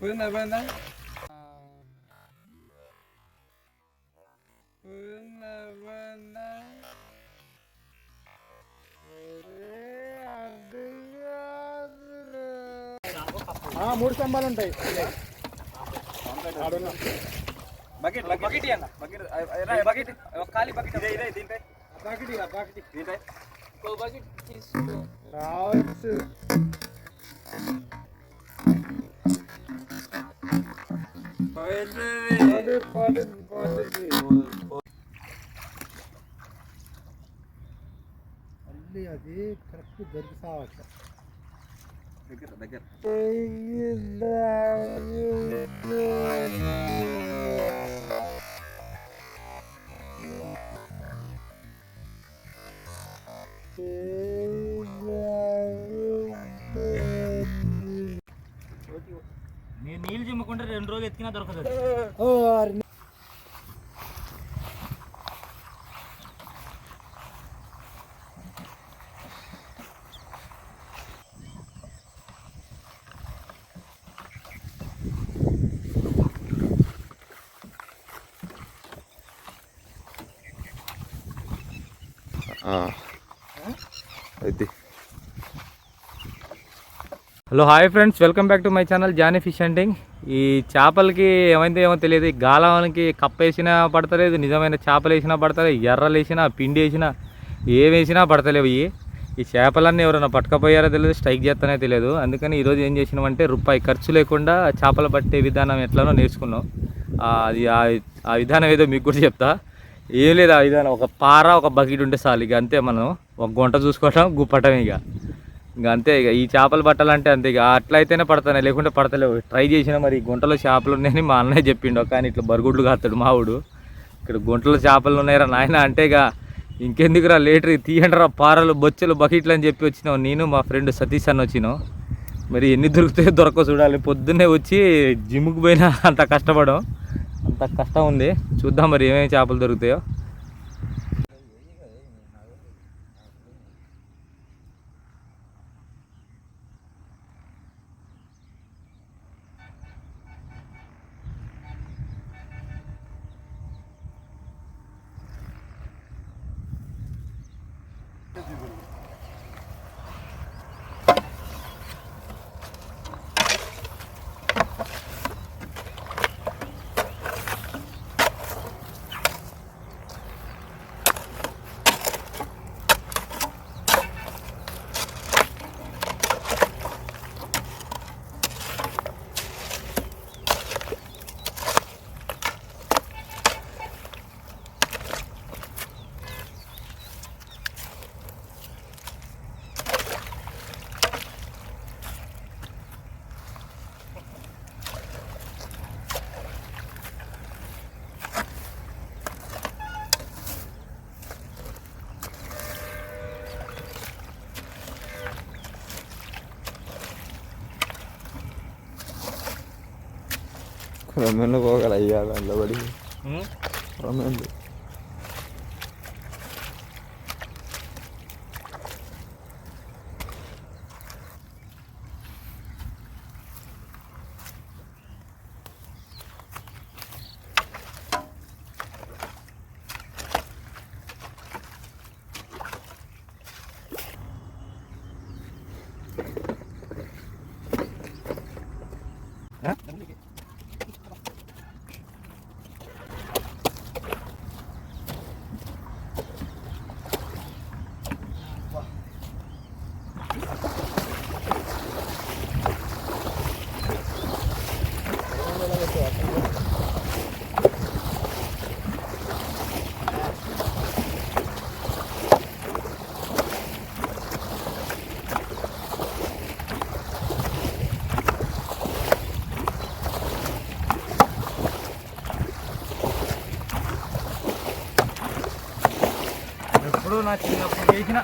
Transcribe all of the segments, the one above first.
పోయిందా పోయిందా పోయిందా పోయిందా మూడు స్తంభాలు ఉంటాయి. బకెట్ బకెట్ అన్న బకెట్ బకెట్ ఖాళీ బకెట్ ఇదే ఇదే దీంట్లో బకెట్ ఇక, బకెట్ దీంట్లో రావచ్చు పది, పది, పది. మళ్ళీ అది కరెక్ట్ దొరికి దగ్గర దగ్గర నేను చిమ్మకుంటే రెండు రోజులు ఎత్తికినా దొరకదు. అయితే. Hello hi friends welcome back to my channel Johnny fish hunting. ఈ చేపలకి ఏమైందో ఏమో తెలియదు. ఈ గాలానికి కప్ప వేసినా పడతలేదు నిజమైన చేపలు వేసినా పడతలేదు ఎర్రలు వేసినా పిండి వేసినా ఏం వేసినా పడతలేవు. ఇవి ఈ చేపలన్నీ ఎవరైనా పట్టుకపోయారో తెలియదు స్ట్రైక్ చేస్తానే తెలియదు. అందుకని ఈరోజు ఏం చేసినామంటే రూపాయి ఖర్చు లేకుండా చేపలు పట్టే విధానం ఎట్లానో నేర్చుకున్నాం. అది ఆ- ఆ విధానం ఏదో మీకు కూడా చెప్తా. ఏం లేదు ఆ విధానం. ఒక పార ఒక బకెట్ ఉంటే చాలు ఇక అంతే మనం. ఒక గుంట చూసుకోవటం గుప్పటం ఇక. ఇంకా అంతే ఇక ఈ చేపలు పట్టాలంటే అంతే ఇక. అట్లయితేనే పడతానే లేకుంటే పడతలేవు. ట్రై చేసిన మరి గుంటలో చేపలు ఉన్నాయని మా అన్నయ్య చెప్పిండు. కానీ ఇట్లా బరుగుడ్లు కాస్తాడు మావుడు ఇక్కడ గుంటలో చేపలు ఉన్నాయిరా నాయన అంటే ఇక ఇంకెందుకురా లేటర్ తీయండిరా పారలు బొచ్చలు బకెట్లు అని చెప్పి వచ్చినావు. నేను మా ఫ్రెండ్ సతీష్ అన్న వచ్చినావు మరి ఎన్ని దొరుకుతాయో దొరక చూడాలి. పొద్దున్నే వచ్చి జిమ్కి పోయినా అంత కష్టపడం. అంత కష్టం ఉంది. చూద్దాం మరి ఏమేమి చేపలు దొరుకుతాయో. రమ్మెన్లు పోగల అయ్యా దాంట్లో పడి రమ్మెన్లు ఎప్పుడు నా చిన్నప్పుడు చేసిన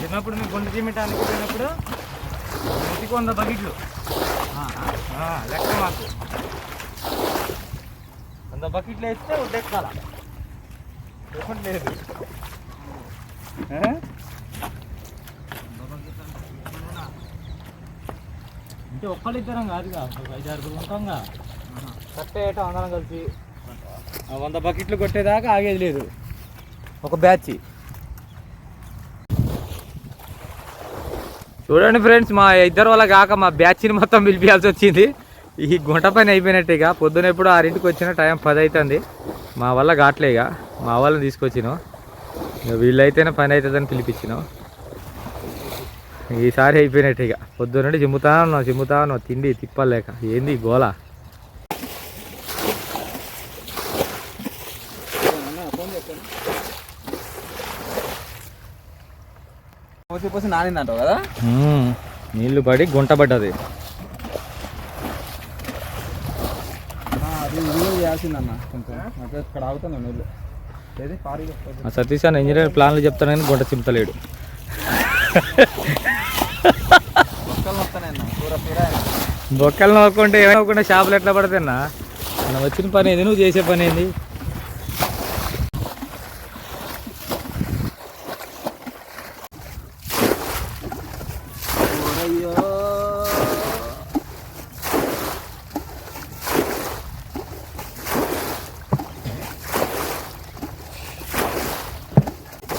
చిన్నప్పుడు మేము గుంట చిమ్మటానికి పోయినప్పుడు ఇంటికి వంద బకెట్లు. లెక్క మాకు. వంద బకెట్లు వేస్తే ఉడ్డెక్కాల. లేకుంటే లేదు? అంటే ఒక్కళ్ళిద్దరం కాదుగా ఐదు ఆరుగురు ఉంటాంగా. కట్టేయటం అందరం కలిసి. వంద బకెట్లు కొట్టేదాకా ఆగేది లేదు. ఒక బ్యాచ్ చూడండి ఫ్రెండ్స్ మా ఇద్దరు వల్ల కాక మా బ్యాచ్ని మొత్తం పిలిపించాల్సి వచ్చింది. ఈ గుంట పని అయిపోయినట్టే ఇక. పొద్దున ఎప్పుడు ఆరింటికి వచ్చిన టైం పది అవుతుంది మా వల్ల కావట్లే ఇక. మా వాళ్ళని తీసుకొచ్చినాం. ఇక వీళ్ళైతేనే పని అవుతుందని పిలిపించినాం. ఈసారి అయిపోయినట్టు ఇక. పొద్దున నుండి చిమ్ముతా ఉన్నాం చిమ్ముతా ఉన్నాం. తిండి తిప్పలేక. ఏంది గోల? పోసి పోసి నానిందంటావు కదా. నీళ్ళు పడి గుంట పడ్డది. అది ఇది చేయాల్సిందన్న కొంచెం. నాకు ఇక్కడ ఆగుతాను నీళ్ళు ఏది? పారి ఆ సతీష్ అన్న ఇంజనీర్ ప్లాన్లు చెప్తాను కానీ గుంట చింతలేడు పీర బొక్కలు నవ్వుకుంటే ఏమనుకుంటే షాపులు ఎట్లా పడతాయన్నా మనం వచ్చిన పని ఏంది? నువ్వు చేసే పని ఏంది అయ్యో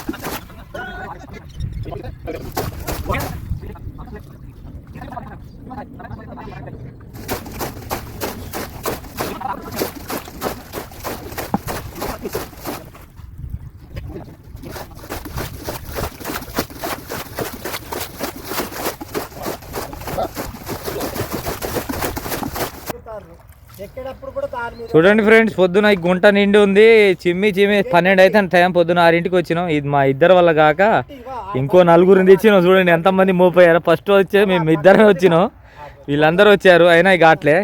ఎక్కేటప్పుడు కూడా తారు మీద చూడండి ఫ్రెండ్స్ పొద్దున ఈ గుంట నిండి ఉంది. చిమ్మి చిమ్మి పన్నెండు అయితే టైం పొద్దున ఆరింటికి వచ్చినాం. ఇది మా ఇద్దరు వల్ల కాక ఇంకో నలుగురిని తెచ్చినాం చూడండి ఎంతమంది మోపోయారు ఫస్ట్ వచ్చే మేము ఇద్దరమే వచ్చినాం. వీళ్ళందరూ వచ్చారు అయినా ఇక అట్లే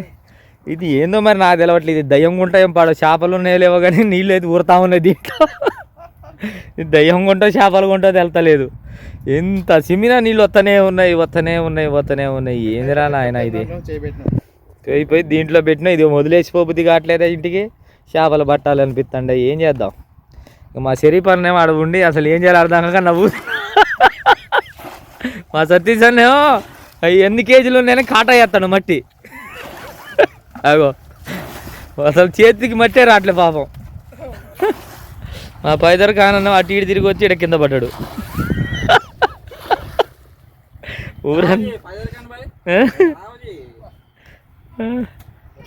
ఇది ఏందో మరి నాకు తెలవట్లేదు. ఇది దయ్యం గుంట ఏం పాడు చేపలు ఉన్నాయి లేవో కానీ నీళ్ళు అయితే ఊరుతా ఉన్నాయి దీంట్లో. ఇది దయ్యం గుంటో చేపలు గుంటో తెలతలేదు. ఎంత సిమినా నీళ్ళు వస్తనే ఉన్నాయి వస్తనే ఉన్నాయి వస్తనే ఉన్నాయి. ఏందిరా నాయన ఇది? అయిపోయి దీంట్లో పెట్టిన ఇది వదిలేసిపోబుద్ది కావట్లేదా ఇంటికి? చేపలు పట్టాలి అనిపిస్తుండే ఏం చేద్దాం? ఇక మా శరీఫ్ అన్నేమో ఉండి అసలు ఏం చేయాలి అర్థం కాక నవ్వు మా సతీష్ అన్న ఎన్ని కేజీలు ఉన్నాయని కాటా చేస్తాడు మట్టి. అగో అసలు చేతికి మట్టే రావట్లే పాపం. మా పైదర్ కానన్న అటు ఇటు తిరిగి వచ్చి ఇక్కడ కింద పడ్డాడు.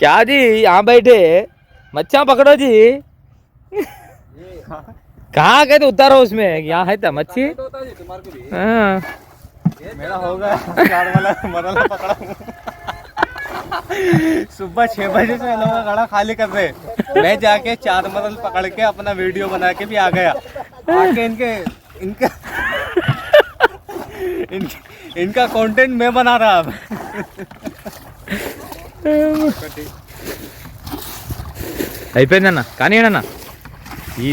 క్యాది ఆ బయటే. మచ్చా పక్కడోజీ कहाँ गए थे उतारो उसमें यहाँ है था मच्छी तुम्हारे को भी हाँ मेरा हो गया चार वाला मरला पकड़ा हूँ। सुबह छह बजे से लोग गड़ा खाली कर रहे मैं जाके चार मरल पकड़ के अपना वीडियो बना के भी आ गया आके इनके इनका इनके, इनका कंटेंट मैं बना रहा अब అయిపోయిందన్న కానీ అన్న ఈ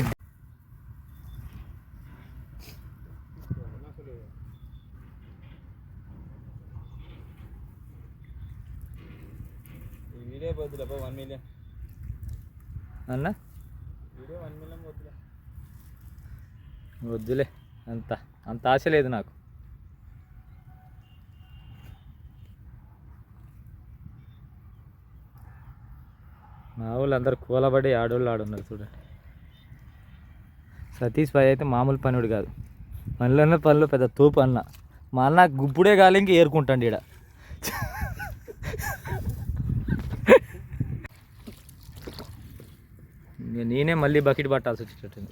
వద్దులే. అంత అంత ఆశ లేదు నాకు. మా వాళ్ళు అందరు కూలబడి ఆడోళ్ళు ఆడున్నారు చూడండి సతీష్ భాయ్ అయితే మామూలు పనుడు కాదు. పనులన్న పనులు పెద్ద తోపు అన్న. మా అన్న గుప్పుడే కాలి ఇంక ఏరుకుంటాండి ఈడ. ఇంక నేనే మళ్ళీ బకెట్ పట్టాల్సి వచ్చేటట్టుంది.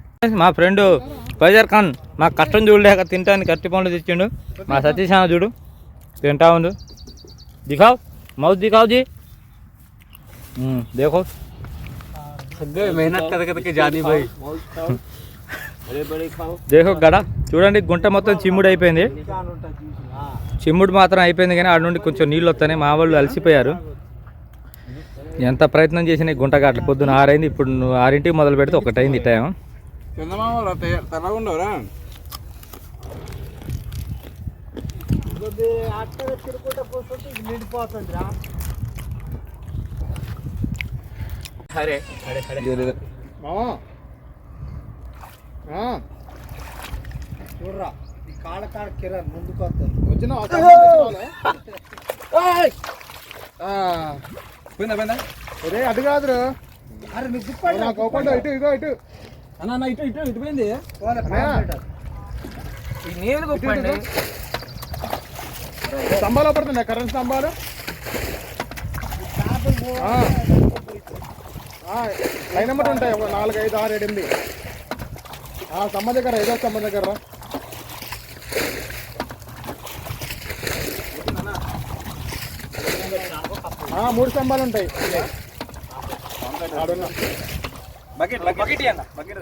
మా ఫ్రెండ్ ఫైజర్ ఖాన్ మా కష్టం చూడలేక తింటానికి అట్టి పండ్లు తెచ్చిండు. మా సతీశాన అన్న చూడు తింటా ఉండు. దిఖావ్ మౌత్ దిఖావ్ జీ. దేఖో. దేఖో గడ. చూడండి గుంట మొత్తం చిమ్ముడు అయిపోయింది. చిమ్ముడు మాత్రం అయిపోయింది కానీ ఆడ నుండి కొంచెం నీళ్ళు వస్తాయి మా వాళ్ళు అలసిపోయారు. ఎంత ప్రయత్నం చేసినా గుంటగా అట్లా పొద్దున్న ఆరైంది ఇప్పుడు ఆరింటికి మొదలు పెడితే ఒకటైంది టైం. చందమామ తెల్లగా ఉండవురా తిరుగుకుంటా పోతుంటే ఇది నిండిపోతుంది రా अरे మామా చూడరా ఈ కాళ్ళ కాడ కిరణ్ ముందుకు వస్తుంది వచ్చిన పోయిందా పోయిందా? ఒరే అటు కాదురు. అరే అవ్వకుండా ఇటు ఇగో ఇటు. అన్న ఇటు ఇటు ఇటు పోయింది. నీళ్ళు స్తంభాలు పడుతున్నాయి కరెంట్ స్తంభాలు. లైన్ నెంబర్ ఉంటాయి ఒక నాలుగు ఐదు ఆరు ఏడు ఎనిమిది. ఆ, స్తంభం దగ్గర ఐదో స్తంభం దగ్గర రా. మూడు స్తంభాలు ఉంటాయి. ఆడున్నా. Bucket bucket. అన్న బకెట్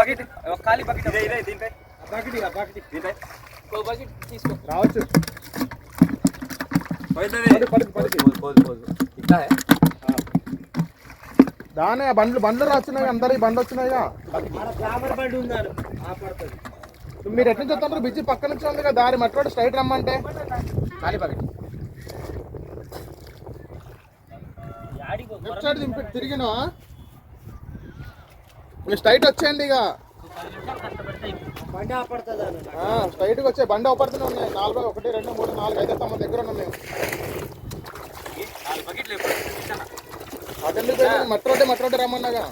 బకెట్ ఖాళీ బకెట్ ఇదే ఇదే దీంట్లో బకెట్ ఇక బకెట్ ఇంకో బకెట్ తీసుకో. రావచ్చు. దానే బండ్లు బండ్లు రాస్తున్నాయి అందరు ఈ బండ్లు వచ్చినాయిగా. మీరు ఎట్లా చెప్తారు బిజీ పక్క నుంచి ఉంది కదా దారి మట్టివాడు స్ట్రైట్ రమ్మంటే. ఖాళీ బకెట్. లెఫ్ట్ సైడ్ దింపి తిరిగినా మీరు స్ట్రైట్ వచ్చేయండి ఇక స్ట్రైట్ వచ్చే బండి ఒకటినే ఉన్నాయి నాలుగు ఒకటి రెండు మూడు నాలుగు ఐదు తమ దగ్గర ఉన్నాయి నాలుగు బకెట్లు అటెండ్ మట్టి రోడ్డే మట్టి రోడ్డే రమ్మన్నాగా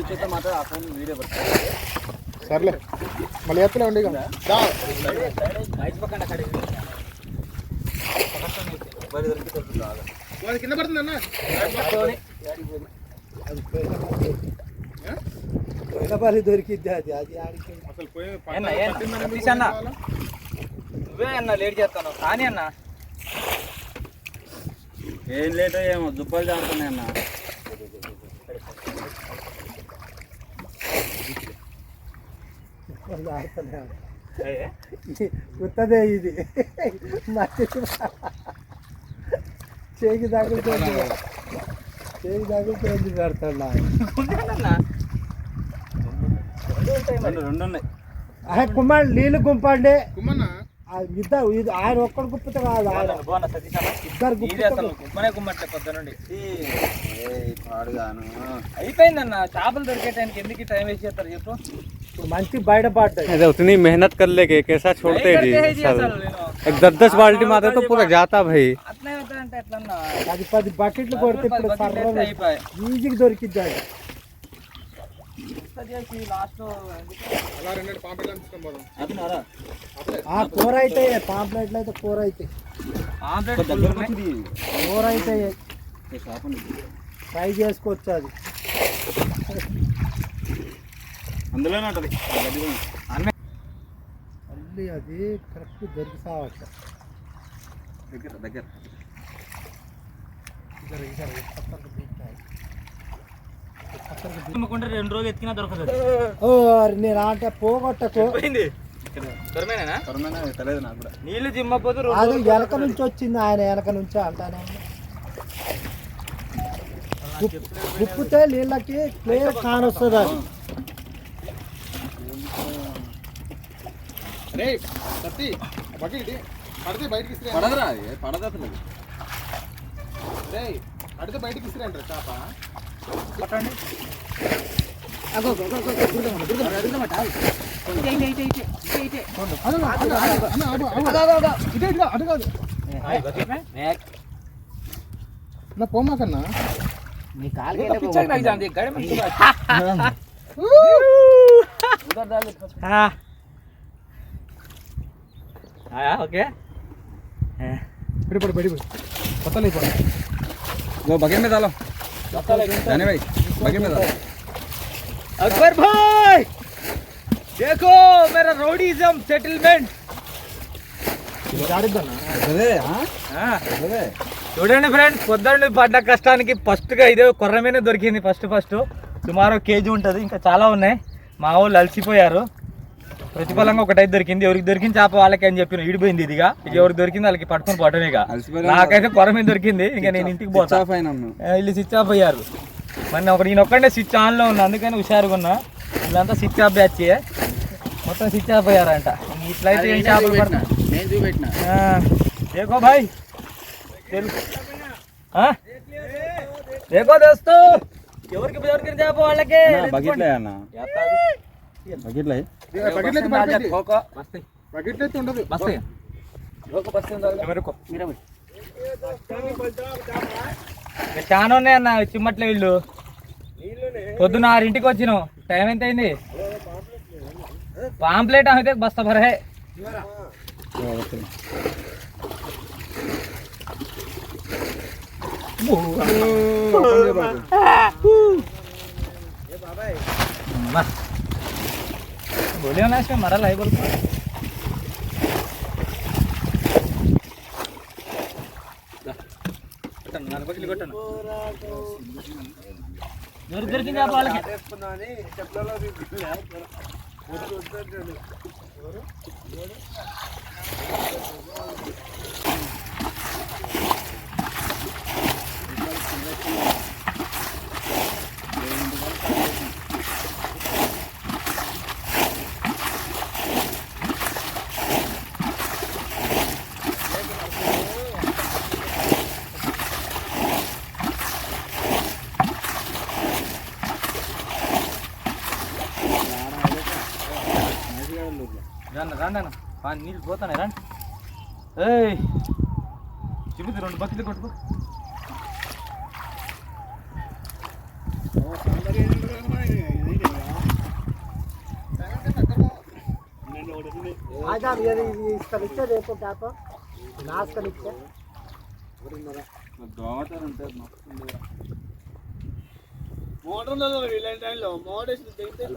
నిత్త చేసి ఎందుకన్నా దా. ఫోన్ ఇచ్చేస్తే మాత్రం ఆ ఫోన్ వీడియో పడుతుంది సర్లే మళ్ళీ ఎత్తలే ఉండి ఇక దా. ఐదు పక్కన అక్కడ మరి దొరికి దొరుకుతుంది అది కింద పడుతుంది అన్న దొరికిద్ది అది అది ఆడికి అన్న. నువ్వే అన్న లేట్ చేస్తాను కానీ అన్న ఏం లేట్ ఏమో దుబ్బలు జారుతున్నాయి అన్న కొత్తదే ఇది మట్టి చేకి తగులుతుంది చేకి తగులుతుంది పెడతాడు ఉన్నాయి కుమ్మాడు నీళ్ళు గుంపండి ఇద్దరు ఇది ఆయన ఒక్కడు గుప్పితే కాదు ఆయన ఇద్దరు అయిపోయిందన్న చేపలు దొరికే టైంకి ఎందుకు టైం వేస్ట్ చేస్తారు చెప్పు ఇప్పుడు మంచి బయటపడ్డాయి ऐसा उतनी मेहनत कर लेके कैसा छोड़ते नहीं जी करते हैं जी सर असल में, एक दस दस बाल्टी मारते तो पूरा जाता भाई అట్లా అవుతాయంటే ఎట్లన్నా పది పది బకెట్లు కొడితే ఇప్పుడు పది బకెట్లు సర్ర వేస్తే అయిపోయాయి ఈజీకి దొరికిద్ది అది లాస్ట్ ఆ కూర అయితే పాంప్లెట్లు అయితే కూర అయితే కూర అయితే ఫ్రై చేసుకోవచ్చు అది అందులోనే ఉంటది. అన్నీ మళ్ళీ అది కరెక్ట్ దొరికి సావచ్చు దగ్గర దగ్గర. రెండు రోజులు ఎత్తికినా దొరకదు. ఓ అరే నేను అంటే పోగొట్టకు. పోయింది దొరమేనా? దొరమేనా తెలియదు నాకు కూడా. నీళ్ళు జిమ్మపోతే అది వెనక నుంచి వచ్చింది ఆయన వెనక నుంచి అంటానే ఉప్పుతే నీళ్ళకి క్లియర్ కానొస్తుంది అది. రే సత్తి బకెట్ పడితే బయటికి ఇస్తే పడదురా పడదు అసలు. రే పడితే బయటికి ఇస్తే అంటారు చేప. పట్టండి. అటు కాదు. నా పోమాకన్నా पीछे ఓకే पड़ी पड़ी पड़ी पड़ी पता नहीं पड़ा वो बगल में डालो जाने भाई बगल में डालो अकबर भाई देखो मेरा रोडीजम सेटलमेंट अरे हाँ చూడండి ఫ్రెండ్స్ పొద్దున్న పడ్డ కష్టానికి ఫస్ట్గా ఇదే కొర్రమీనే దొరికింది ఫస్ట్ ఫస్ట్ సుమారు కేజీ ఉంటుంది ఇంకా చాలా ఉన్నాయి మా వాళ్ళు అలసిపోయారు ప్రతిఫలంగా ఒకటైతే దొరికింది. ఎవరికి దొరికింది చేప వాళ్ళకి అని చెప్పిన ఇడిపోయింది ఇదిగా. ఇక ఎవరికి దొరికింది వాళ్ళకి పట్టుకుని పట్టనేగా నాకైతే కొరమే దొరికింది. ఇంకా నేను ఇంటికి పోతా. వీళ్ళు స్విచ్ ఆఫ్ అయ్యారు. మరి ఒక నేను ఒక్కడే స్విచ్ ఆన్లో ఉన్నా. అందుకని హుషారుగా ఉన్నా. వీళ్ళంతా స్విచ్ ఆఫ్ బ్యాచ్ మొత్తం స్విచ్ ఆఫ్ అయ్యారంట. ఇట్లయితే ఏం చేపలు ఏకో భాయ్. ఏకో దోస్తు. ఎవరికి ఎవరికి చేప వాళ్ళకి? బకెట్లో. ఉండదు. చాలా ఉన్నాయి అన్న చిమ్మట్లే వీళ్ళు. పొద్దున ఆరింటికి వచ్చిన. టైం ఎంత అయింది పాంప్లెట్ అయితే బస్తా బరే బాబాయ్. बोलियो ना इसमें मरल है बोल దొరికింది వాళ్ళకి రండి రండి అన్న. పా నీళ్ళు పోతానే రండి. ఏయ్ చూపిద్దు రెండు బకెట్లు కొట్టుకో.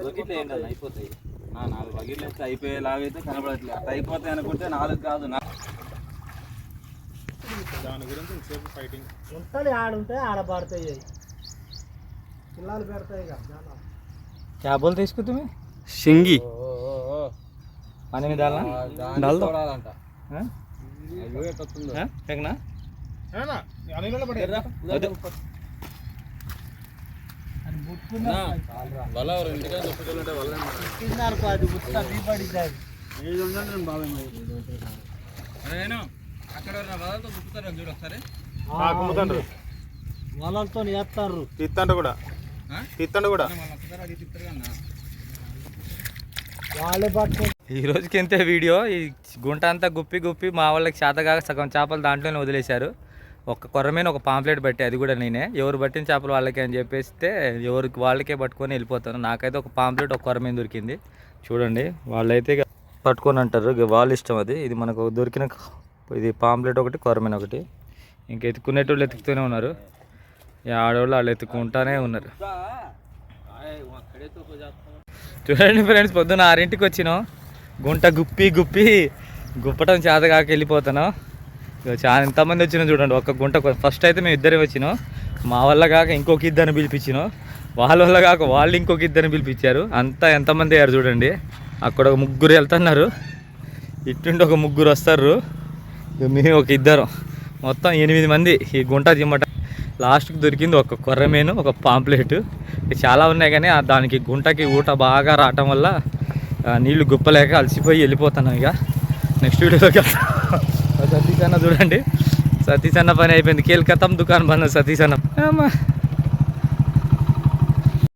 బకెట్లు ఏంటి అన్న అయిపోతాయి నా నాలుగు బకెట్లు వేస్తే అయిపోయేలాగైతే కనబడట్లేదు. అట్లా అయిపోతాయి అనుకుంటే నాలుగు కాదు నా దాని గురించి సేపు ఫైటింగ్ ఉంటుంది ఆడుంటే ఆడబడతాయి. పిల్లలు పెడతాయి కదా వలతో వేస్తారు కూడా. తీత్తండ్రు కూడా. ఈ రోజుకి ఎంత వీడియో. ఈ గుంట అంతా గుప్పి గుప్పి మా వాళ్ళకి చేతగా సగం చేపలు దాంట్లోనే వదిలేశారు. ఒక కొర్రమైన ఒక పాంప్లెట్ బట్టి అది కూడా నేనే. ఎవరు పట్టిన చేపలు వాళ్ళకి అని చెప్పేస్తే ఎవరికి వాళ్ళకే పట్టుకొని వెళ్ళిపోతాను. నాకైతే ఒక పాంప్లెట్ ఒక కొర్రమైన దొరికింది. చూడండి వాళ్ళైతే ఇక పట్టుకొని అంటారు. వాళ్ళ ఇష్టం అది. ఇది మనకు దొరికిన ఇది పాంప్లెట్ ఒకటి కొర్రమైన ఒకటి. ఇంక ఎత్తుకునేటోళ్ళు ఎత్తుకుతూనే ఉన్నారు. ఈ ఆడవాళ్ళు వాళ్ళు ఎత్తుకుంటానే ఉన్నారు. చూడండి ఫ్రెండ్స్ పొద్దున్న ఆరింటికి వచ్చినాం. గుంట గుప్పి గుప్పి గుప్పటం చేతగాక వెళ్ళిపోతాను చాలా ఎంతమంది వచ్చినా చూడండి ఒక గుంట ఫస్ట్ అయితే మేము ఇద్దరే వచ్చినాం. మా వల్ల కాక ఇంకొక ఇద్దరిని పిలిపించినాం. వాళ్ళ వల్ల కాక వాళ్ళు ఇంకొక ఇద్దరిని పిలిపించారు. అంతా ఎంతమంది అయ్యారు చూడండి. అక్కడ ఒక ముగ్గురు వెళ్తున్నారు. ఇట్టుండి ఒక ముగ్గురు వస్తారు. మేము ఒక ఇద్దరం. మొత్తం ఎనిమిది మంది ఈ గుంట జిమ్మట. లాస్ట్కి దొరికింది ఒక కొర్రమేను ఒక పాంప్లెట్. చాలా ఉన్నాయి కానీ దానికి గుంటకి ఊట బాగా రావటం వల్ల నీళ్ళు గుప్పలేక అలసిపోయి వెళ్ళిపోతున్నాం ఇక. నెక్స్ట్ వీడియోలోకి వెళ్తాం. సతీష్ అన్న చూడండి. సతీష్ అన్న పని అయిపోయింది. కేల్కతం దుకాణం బంద్ సతీష్ అన్న.